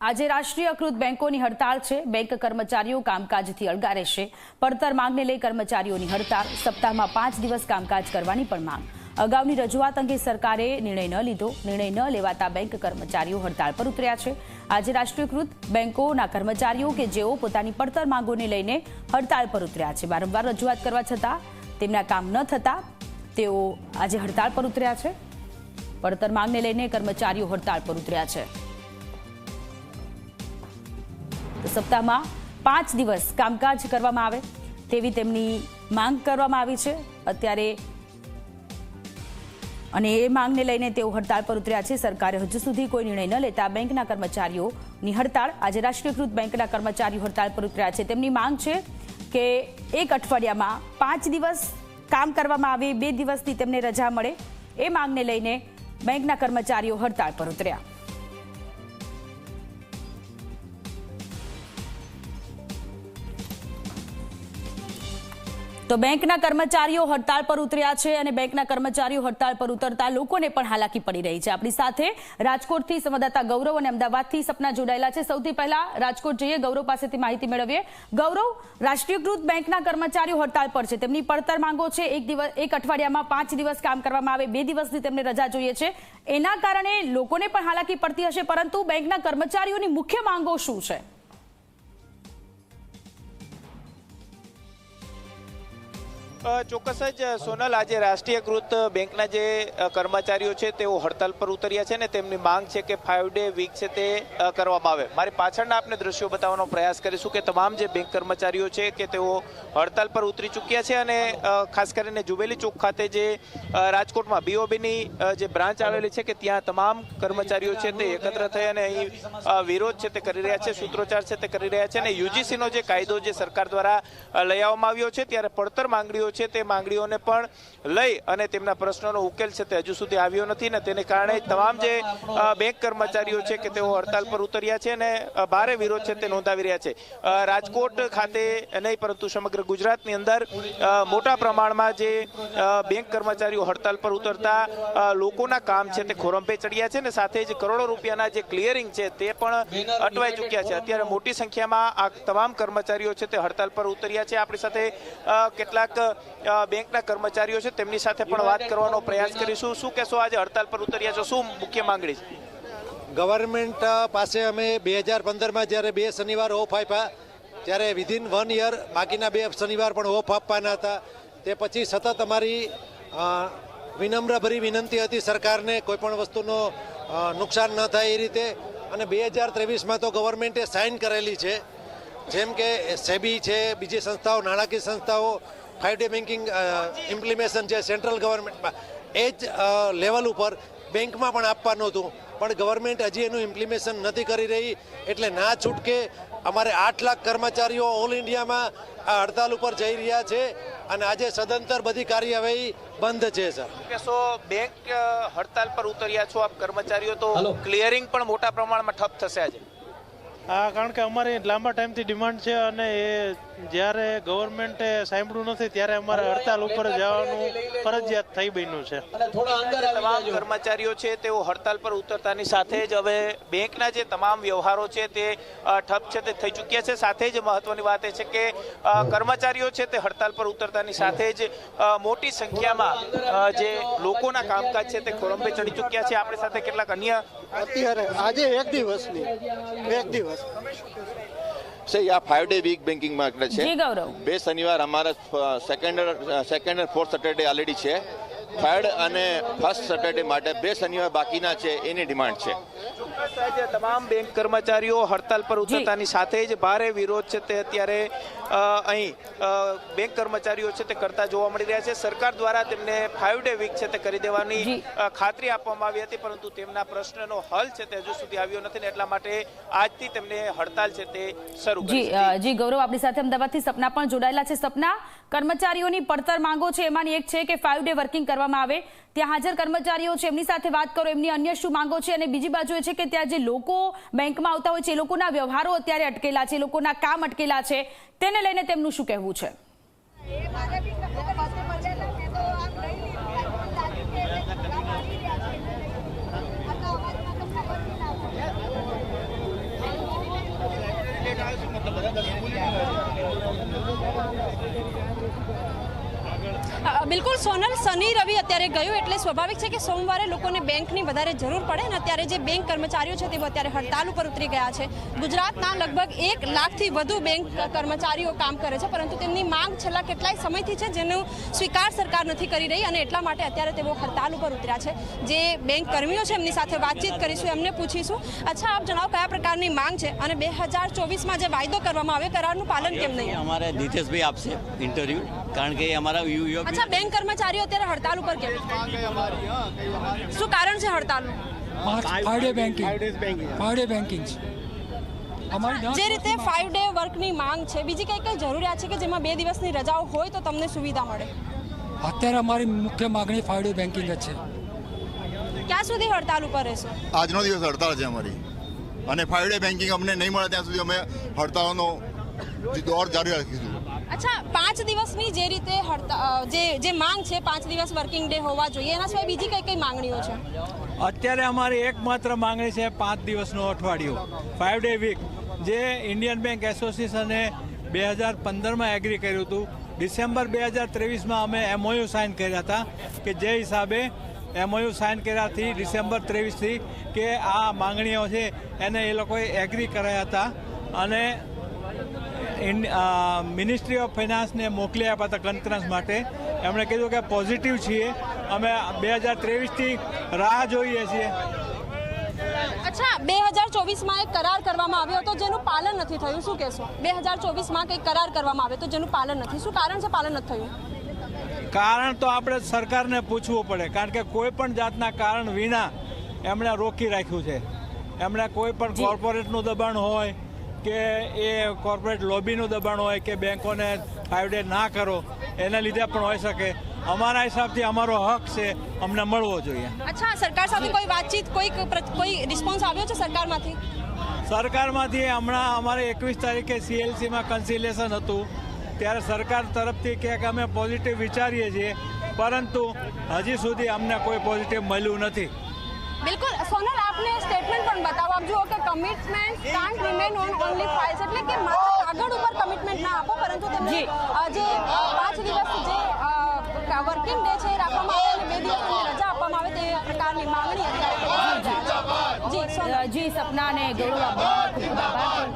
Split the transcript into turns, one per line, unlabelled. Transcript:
આજે રાષ્ટ્રીયકૃત બેંકોની હડતાળ છે. બેંક કર્મચારીઓ કામકાજથી અળગા રહેશે. પડતર માંગને લઈ કર્મચારીઓની હડતાળ. સપ્તાહમાં પાંચ દિવસ કામકાજ કરવાની પણ માંગ. અગાઉની રજૂઆત અંગે સરકારે નિર્ણય ન લીધો. નિર્ણય ન લેવાતા બેંક કર્મચારીઓ હડતાળ પર ઉતર્યા છે. આજે રાષ્ટ્રીયકૃત બેંકોના કર્મચારીઓ કે જેઓ પોતાની પડતર માંગોને લઈને હડતાળ પર ઉતર્યા છે. વારંવાર રજૂઆત કરવા છતાં તેમના કામ ન થતા તેઓ આજે હડતાળ પર ઉતર્યા છે. પડતર માંગને લઈને કર્મચારીઓ હડતાળ પર ઉતર્યા છે. સપ્તાહમાં પાંચ દિવસ કામકાજ કરવામાં આવે તેવી તેમની માંગ કરવામાં આવી છે. અત્યારે અને એ માંગને લઈને તેઓ હડતાળ પર ઉતર્યા છે. સરકારે હજુ સુધી કોઈ નિર્ણય ન લેતા બેંકના કર્મચારીઓની હડતાળ. આજે રાષ્ટ્રીયકૃત બેંકના કર્મચારીઓ હડતાળ પર ઉતર્યા છે. તેમની માંગ છે કે એક અઠવાડિયામાં પાંચ દિવસ કામ કરવામાં આવે, બે દિવસની તેમને રજા મળે. એ માંગને લઈને બેંકના કર્મચારીઓ હડતાળ પર ઉતર્યા. તો બેંકના કર્મચારીઓ હડતાળ પર ઉતર્યા છે અને બેંકના કર્મચારીઓ હડતાળ પર ઉતરતા લોકોને પણ હાલાકી પડી રહી છે. આપણી સાથે રાજકોટથી સંવાદદાતા ગૌરવ અને અમદાવાદથી સપના જોડાયેલા છે. સૌથી પહેલા રાજકોટ જઈએ. ગૌરવ પાસેથી માહિતી મેળવીએ. ગૌરવ, રાષ્ટ્રીયકૃત બેંકના કર્મચારીઓ હડતાળ પર છે. તેમની પડતર માંગો છે. એક દિવસ, એક અઠવાડિયામાં પાંચ દિવસ કામ કરવામાં આવે. બે દિવસની તેમને રજા જોઈએ છે. એના કારણે લોકોને પણ હાલાકી પડતી હશે, પરંતુ બેંકના કર્મચારીઓની મુખ્ય માંગો શું છે?
ચોક્કસ જ, સોનલ, આજે રાષ્ટ્રીયકૃત બેંકના જે કર્મચારીઓ છે, તેઓ હડતાલ પર ઉતર્યા છે ને તેમની માંગ છે કે ફાઇવ ડે વીક છે તે કરવામાં આવે. મારી પાછળના આપને દ્રશ્યો બતાવવાનો પ્રયાસ કરીશું કે તમામ જે બેંક કર્મચારીઓ છે કે તેઓ હડતાલ પર ઉતરી ચૂક્યા છે અને ખાસ કરીને જુબેલી ચોક ખાતે જે રાજકોટમાં બીઓબીની જે બ્રાન્ચ આવેલી છે કે ત્યાં તમામ કર્મચારીઓ છે તે એકત્ર થઈ અને અહીં વિરોધ છે તે કરી રહ્યા છે, સૂત્રોચ્ચાર છે તે કરી રહ્યા છે અને યુજીસીનો જે કાયદો જે સરકાર દ્વારા લઈ આવ્યો છે, ત્યારે પડતર માંગણીઓ છે તે માંગણીઓને પણ લઈ અને તેમના પ્રશ્નોનો ઉકેલ છે તે હજુ સુધી આવ્યો નથી ને તેને કારણે તમામ જે બેંક કર્મચારીઓ છે કે તેઓ હડતાલ પર ઉતર્યા છે અને ભારે વિરોધ છે તે નોંધાવી રહ્યા છે. રાજકોટ ખાતે નહીં પરંતુ સમગ્ર ગુજરાતની અંદર મોટા પ્રમાણમાં જે બેંક કર્મચારીઓ હડતાલ પર ઉતરતા લોકોના કામ છે તે ખોરંભે ચડ્યા છે ને સાથે જ કરોડો રૂપિયાના જે ક્લિયરિંગ છે તે પણ અટવાઈ ચૂક્યા છે. અત્યારે મોટી સંખ્યામાં આ તમામ કર્મચારીઓ છે તે હડતાલ પર ઉતર્યા છે. આપણી સાથે કેટલાક બેંકના કર્મચારીઓ છે, તેમની સાથે પણ વાત કરવાનો પ્રયાસ કરીશું. શું કહેશો આજે હડતાલ પર ઉતર્યા છો? શું મુખ્ય માંગણી છે?
ગવર્મેન્ટ પાસે અમે બે હજાર પંદરમાં જ્યારે બે શનિવાર ઓફ આપ્યા, ત્યારે વિધિન વન યર બાકીના બે શનિવાર પણ ઓફ આપવાના હતા. તે પછી સતત અમારી વિનમ્રભરી વિનંતી હતી સરકારને કોઈ પણ વસ્તુનો નુકસાન ન થાય એ રીતે. અને બે હજાર ત્રેવીસમાં તો ગવર્મેન્ટે સાઇન કરેલી છે. જેમ કે સેબી છે, બીજી સંસ્થાઓ, નાણાકીય સંસ્થાઓ ફાઇવ ડે બેન્કિંગ ઇમ્પ્લિમેશન છે સેન્ટ્રલ ગવર્મેન્ટમાં એ જ લેવલ ઉપર બેંકમાં પણ આપવાનું હતું. પણ ગવર્મેન્ટ હજી એનું ઇમ્પ્લિમેશન નથી કરી રહી. એટલે ના છૂટકે અમારે આઠ લાખ કર્મચારીઓ ઓલ ઇન્ડિયામાં આ હડતાલ ઉપર જઈ રહ્યા છે. અને આજે સદંતર બધી કાર્યવાહી બંધ છે સર.
સો બેંક હડતાલ પર ઉતર્યા છો આપ કર્મચારીઓ તો ક્લિયરિંગ પણ મોટા પ્રમાણમાં ઠપ થશે આજે.
હા કારણ કે અમારી લાંબા ટાઈમથી ડિમાન્ડ છે અને એ જ્યારે ગવર્મેન્ટે સાંભળ્યું નથી ત્યારે અમારે હડતાલ ઉપર જવાનું ફરજિયાત થઈ બન્યું છે.
તમામ કર્મચારીઓ છે તેઓ હડતાલ પર ઉતરતાની સાથે જ હવે બેંકના જે તમામ વ્યવહારો છે તે ઠપ છે તે થઈ ચૂક્યા છે. સાથે જ મહત્વની વાત એ છે કે કર્મચારીઓ છે તે હડતાલ પર ઉતરતાની સાથે જ મોટી સંખ્યામાં જે લોકોના કામકાજ છે તે ખોરંભે ચડી ચૂક્યા છે. આપણી સાથે કેટલાક અન્ય
અત્યારે આજે એક દિવસની એક દિવસ.
સહી આ ફાઇવ ડે વીક બેન્કિંગ માટે છે. બે શનિવાર અમારા second second fourth Saturday already છે. થર્ડ અને ફર્સ્ટ સેટરડે માટે બે શનિવાર બાકીના છે એની ડિમાન્ડ છે.
તમામ બેંક કર્મચારીઓ હડતાલ પર ઉતરતાની સાથે જ ભારે વિરોધ છે તે અત્યારે અહીં બેંક કર્મચારીઓ છે તે કરતા જોવા મળી રહ્યા છે. સરકાર દ્વારા તેમને ફાઇવ ડે વીક છે તે કરી દેવાની ખાતરી આપવામાં આવી હતી પરંતુ તેમના પ્રશ્નનો હલ છે તે હજુ સુધી આવ્યો નથી ને એટલા માટે આજથી તેમને હડતાલ છે તે શરૂ
જી જી ગૌરવ આપણી સાથે અમદાવાદથી સપના પણ જોડાયેલા છે. સપના કર્મચારીઓની પડતર માંગો છે, એમાંની એક છે કે ફાઇવ ડે વર્કિંગ કરવામાં આવે. ત્યાં હાજર કર્મચારીઓ છે, એમની સાથે વાત કરો, એમની અન્ય શું માંગો છે અને બીજી બાજુ એ છે કે ત્યાં જે લોકો બેંકમાં આવતા હોય છે, એ લોકોના વ્યવહારો અત્યારે અટકેલા છે લોકોના કામ અટકેલા છે. તેને લઈને તેમનું શું કહેવું છે
એ મારે બી ખબર પાસે મળેલા મેં તો આમ લઈ લીધું પણ લાગ્યું કે એને ધંધા મારી રહ્યા છે એટલે લઈ લીધું. આ તો અવાજમાં તો ખબર બી ના પડે.
અ, બિલકુલ સોનલ શનિ રવિ અત્યારે ગયું એટલે સ્વાભાવિક છે કે સોમવારે લોકોને બેંકની વધારે જરૂર પડે અને અત્યારે જે બેંક કર્મચારીઓ છે તેઓ અત્યારે હડતાલ ઉપર ઉતરી ગયા છે. ગુજરાતના લગભગ એક લાખથી વધુ બેંક કર્મચારીઓ કામ કરે છે પરંતુ તેમની માંગ છેલ્લા કેટલાય સમયથી છે જેનો સ્વીકાર સરકાર નથી કરી રહી અને એટલા માટે અત્યારે તેઓ હડતાલ ઉપર ઉતર્યા છે. જે બેંક કર્મીઓ છે એમની સાથે વાતચીત કરીશું એમને પૂછીશું. અચ્છા આપ જણાવો કયા પ્રકારની માંગ છે અને બે હજાર ચોવીસમાં જે વાયદો કરવામાં આવ્યો કરારનું પાલન કેમ નહીં?
અમારે નીતેશભાઈ આપશે ઇન્ટરવ્યુ કારણ કે અમારા યુ
બેંક કર્મચારીઓ અત્યારે હડતાલ ઉપર કેમ? શું કારણ છે હડતાલનું?
ફાઈવ બેન્કિંગ ફાઈવ બેન્કિંગ અમારી
જે રીતે ફાઇવ ડે વર્કની માંગ છે બીજી કઈ કઈ જરૂરિયાત છે કે જેમાં બે દિવસની રજાઓ હોય તો તમને સુવિધા મળે?
અત્યારે અમારી મુખ્ય માગણી ફાઈવ ડે બેન્કિંગ જ છે.
ક્યાં સુધી હડતાલ ઉપર રહેશો?
આજનો દિવસ હડતાલ છે અમારી. અને ફાઈવ ડે બેન્કિંગ અમને નહીં મળે ત્યાં સુધી અમે હડતાળનો દોર જારી રાખીશું.
અચ્છા, પાંચ દિવસની જે રીતે જે જે માંગ છે, પાંચ દિવસ વર્કિંગ ડે હોવા જોઈએ, એના સિવાય બીજી કઈ કઈ માંગણીઓ છે?
અત્યારે અમારી એકમાત્ર માંગણી છે પાંચ દિવસનું અઠવાડિયું ફાઇવ ડે વીક જે ઇન્ડિયન બેંક એસોસિએશને બે હજાર પંદરમાં એગ્રી કર્યું હતું. ડિસેમ્બર બે હજાર ત્રેવીસમાં અમે એમઓયુ સાઇન કર્યા હતા કે જે હિસાબે એમઓયુ સાઇન કર્યાથી ડિસેમ્બર ત્રેવીસથી કે આ માંગણીઓ છે એને એ લોકોએ એગ્રી કરાયા હતા. અને મિનિસ્ટ્રી ઓફ ફાઇનાન્સને મોકલી આપ્યા હતા કન્ફરન્સ માટે. એમણે કીધું કે પોઝિટિવ છીએ. અમે બે હજાર ત્રેવીસથી રાહ જોઈએ છીએ.
અચ્છા બે હજાર ચોવીસમાં એક કરાર કરવામાં આવ્યો હતો જેનું પાલન નથી થયું. શું કહેશો? બે હજાર ચોવીસમાં કંઈક કરાર કરવામાં આવ્યો તો જેનું પાલન નથી. શું કારણ છે પાલન નથી થયું?
કારણ તો આપણે સરકારને પૂછવું પડે કારણ કે કોઈ પણ જાતના કારણ વિના એમણે રોકી રાખ્યું છે. એમણે કોઈ પણ કોર્પોરેટનું દબાણ હોય કે એ કોર્પોરેટ લોબીનું દબાણ હોય કે બેંકોને ડે ના કરો એના લીધે પણ હોઈ શકે. અમારા હિસાબથી અમારો હક છે અમને મળવો જોઈએ.
અચ્છા સરકાર સાથે કોઈ વાતચીત કોઈ કોઈ રિસ્પોન્સ આવ્યો છે સરકારમાંથી?
સરકારમાંથી હમણાં અમારે એકવીસ તારીખે સીએલસીમાં કન્સિલેશન હતું. ત્યારે સરકાર તરફથી કે અમે પોઝિટિવ વિચારીએ છીએ પરંતુ હજી સુધી અમને કોઈ પોઝિટિવ મળ્યું નથી.
બિલકુલ સોનલ આપને સ્ટેટમેન્ટ પણ બતાવો. આપ જુઓ કે commitment can't remain on only files એટલે કે માત્ર કાગળ ઉપર કમિટમેન્ટ ના આપો પરંતુ તમને જે. પાંચ દિવસ જે વર્કિંગ ડે છે એ રાખવામાં આવે અને બે દિવસની રજા આપવામાં આવે તે પ્રકારની માંગણી અત્યારે
જી સપના અને ગૌરવ આપનો ખૂબ ખૂબ આભાર